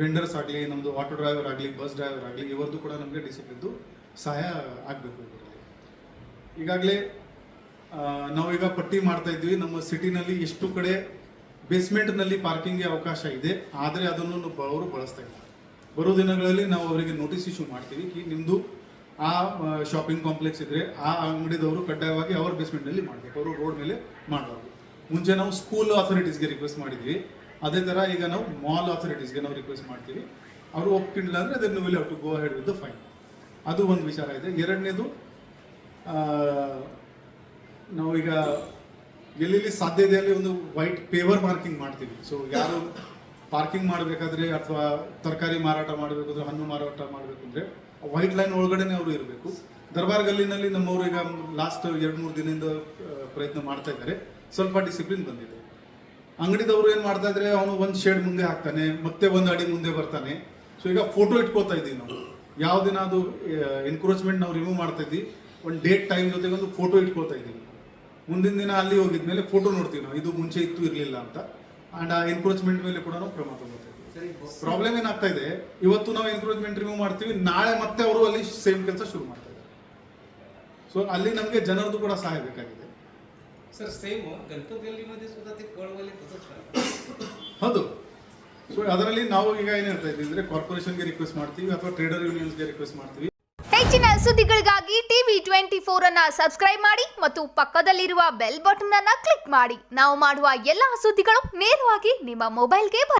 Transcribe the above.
Vendors ಆಗಲಿ ನಮ್ಮದು auto driver ಆಗಲಿ ಬಸ್ ಡ್ರೈವರ್ ಆಗಲಿ ಇವರದ್ದು ಕೂಡ ನಮಗೆ ಡಿಸಿಪ್ಲಿನ್ದು ಸಹಾಯ ಆಗಬೇಕು ಇದರಲ್ಲಿ. ಈಗಾಗಲೇ ನಾವೀಗ ಪಟ್ಟಿ ಮಾಡ್ತಾ ಇದ್ವಿ ನಮ್ಮ ಸಿಟಿನಲ್ಲಿ ಎಷ್ಟು ಕಡೆ ಬೇಸ್ಮೆಂಟ್ನಲ್ಲಿ ಪಾರ್ಕಿಂಗ್ಗೆ ಅವಕಾಶ ಇದೆ, ಆದರೆ ಅದನ್ನು ಅವರು ಬಳಸ್ತಾ ಇಲ್ಲ. ಬರೋ ದಿನಗಳಲ್ಲಿ ನಾವು ಅವರಿಗೆ ನೋಟಿಸ್ ಇಶ್ಯೂ ಮಾಡ್ತೀವಿ ಕಿ ನಿಮ್ಮದು ಆ ಶಾಪಿಂಗ್ ಕಾಂಪ್ಲೆಕ್ಸ್ ಇದ್ರೆ ಆ ಅಂಗಡಿದವರು ಕಡ್ಡಾಯವಾಗಿ ಅವ್ರ ಬೇಸ್ಮೆಂಟ್ನಲ್ಲಿ ಮಾಡಬೇಕು. ಅವರು ರೋಡ್ ಮೇಲೆ ಮಾಡಬಾರ್ದು. ಮುಂಚೆ ನಾವು ಸ್ಕೂಲ್ ಅಥಾರಿಟೀಸ್ಗೆ ರಿಕ್ವೆಸ್ಟ್ ಮಾಡಿದ್ವಿ. ಅದೇ ಥರ ಈಗ ನಾವು ಮಾಲ್ ಅಥಾರಿಟೀಸ್ಗೆ ನಾವು ರಿಕ್ವೆಸ್ಟ್ ಮಾಡ್ತೀವಿ. ಅವರು ಒಪ್ಪಿಲ್ಲ ಅಂದರೆ ಅದನ್ನು will have to go head with fine ಅದು ಒಂದು ವಿಚಾರ ಇದೆ. ಎರಡನೇದು ನಾವೀಗ ಎಲ್ಲೆಲ್ಲಿ ಸಾಧ್ಯ ಇದೆ ಅಲ್ಲಿ ಒಂದು ವೈಟ್ ಪೇವರ್ ಮಾರ್ಕಿಂಗ್ ಮಾಡ್ತೀವಿ. ಸೊ ಯಾರು ಪಾರ್ಕಿಂಗ್ ಮಾಡಬೇಕಾದ್ರೆ ಅಥವಾ ತರಕಾರಿ ಮಾರಾಟ ಮಾಡಬೇಕಾದ್ರೆ, ಹಣ್ಣು ಮಾರಾಟ ಮಾಡಬೇಕು ವೈಟ್ ಲೈನ್ ಒಳಗಡೆನೆ ಅವರು ಇರಬೇಕು. ದರ್ಬಾರ್ ಗಲ್ಲಿನಲ್ಲಿ ನಮ್ಮವರು ಈಗ ಲಾಸ್ಟ್ ಎರಡು ಮೂರು ದಿನದಿಂದ ಪ್ರಯತ್ನ ಮಾಡ್ತಾ ಇದ್ದಾರೆ. ಸ್ವಲ್ಪ ಡಿಸಿಪ್ಲಿನ್ ಬಂದಿದೆ. ಅಂಗಡಿದವರು ಏನು ಮಾಡ್ತಾ ಇದ್ರೆ ಅವನು ಒಂದು ಶೇಡ್ ಮುಂದೆ ಹಾಕ್ತಾನೆ ಮತ್ತೆ ಒಂದು ಅಡಿ ಮುಂದೆ ಬರ್ತಾನೆ. ಸೊ ಈಗ ಫೋಟೋ ಇಟ್ಕೋತಾ ಇದ್ದೀವಿ ನಾವು. ಯಾವ ದಿನ ಅದು ಎನ್ಕ್ರೋಚ್ಮೆಂಟ್ ನಾವು ರಿಮೂವ್ ಮಾಡ್ತಾ ಇದ್ವಿ ಒಂದು ಡೇಟ್ ಟೈಮ್ ಜೊತೆಗೆ ಒಂದು ಫೋಟೋ ಇಟ್ಕೋತಾ ಇದ್ದೀವಿ. ಮುಂದಿನ ದಿನ ಅಲ್ಲಿ ಹೋಗಿದ್ಮೇಲೆ ಫೋಟೋ ನೋಡ್ತೀವಿ ನಾವು. ಇದು ಮುಂಚೆ ಇತ್ತು ಇರಲಿಲ್ಲ ಅಂತ. ಆ್ಯಂಡ್ ಆ ಎನ್ಕ್ರೋಚ್ಮೆಂಟ್ ಮೇಲೆ ಕೂಡ ನಾವು ಕ್ರಮ ತಗೋತೀವಿ ಪ್ರಾಬ್ಲಮ್ ಏನಾಗ್ತಾ ಇದೆ ಇವತ್ತು ನಾವು ಎನ್ಕ್ರೋಚ್ಮೆಂಟ್ ರಿಮೂವ್ ಮಾಡ್ತೀವಿ ನಾಳೆ ಮತ್ತೆ ಅವರು ಅಲ್ಲಿ ಸೇಮ್ ಕೆಲಸ ಶುರು ಮಾಡ್ತಾ ಇದ್ದಾರೆ. ಸೊ ಅಲ್ಲಿ ನಮಗೆ ಜನರದ್ದು ಕೂಡ ಸಹಾಯ ಬೇಕಾಗಿದೆ. सर सेम गणपत गल्लीमध्ये सुद्धा ते फळवाले तसंच करतात ಹೌದು ಸೊ ಅದರಲ್ಲಿ ನಾವು ಈಗ ಏನು ಹೇಳ್ತಾ ಇದ್ದೀವಿ ಅಂದರೆ ಕಾರ್ಪೊರೇಷನ್ಗೆ ರಿಕ್ವೆಸ್ಟ್ ಮಾಡ್ತೀವಿ ಅಥವಾ ಟ್ರೇಡರ್ ಯೂನಿಯನ್ಸ್ಗೆ ರಿಕ್ವೆಸ್ಟ್ ಮಾಡ್ತೀವಿ ಹೆಚ್ಚಿನ ಸುದ್ದಿಗಳಿಗಾಗಿ ಟಿವಿ ಟ್ವೆಂಟಿ ಫೋರ್ ಅನ್ನ ಸಬ್ಸ್ಕ್ರೈಬ್ ಮಾಡಿ ಮತ್ತು ಪಕ್ಕದಲ್ಲಿರುವ ಬೆಲ್ ಬಟನ್ ಅನ್ನ ಕ್ಲಿಕ್ ಮಾಡಿ ನಾವು ಮಾಡುವ ಎಲ್ಲಾ ಸುದ್ದಿಗಳು ನೇರವಾಗಿ ನಿಮ್ಮ ಮೊಬೈಲ್ಗೆ ಬರುತ್ತೆ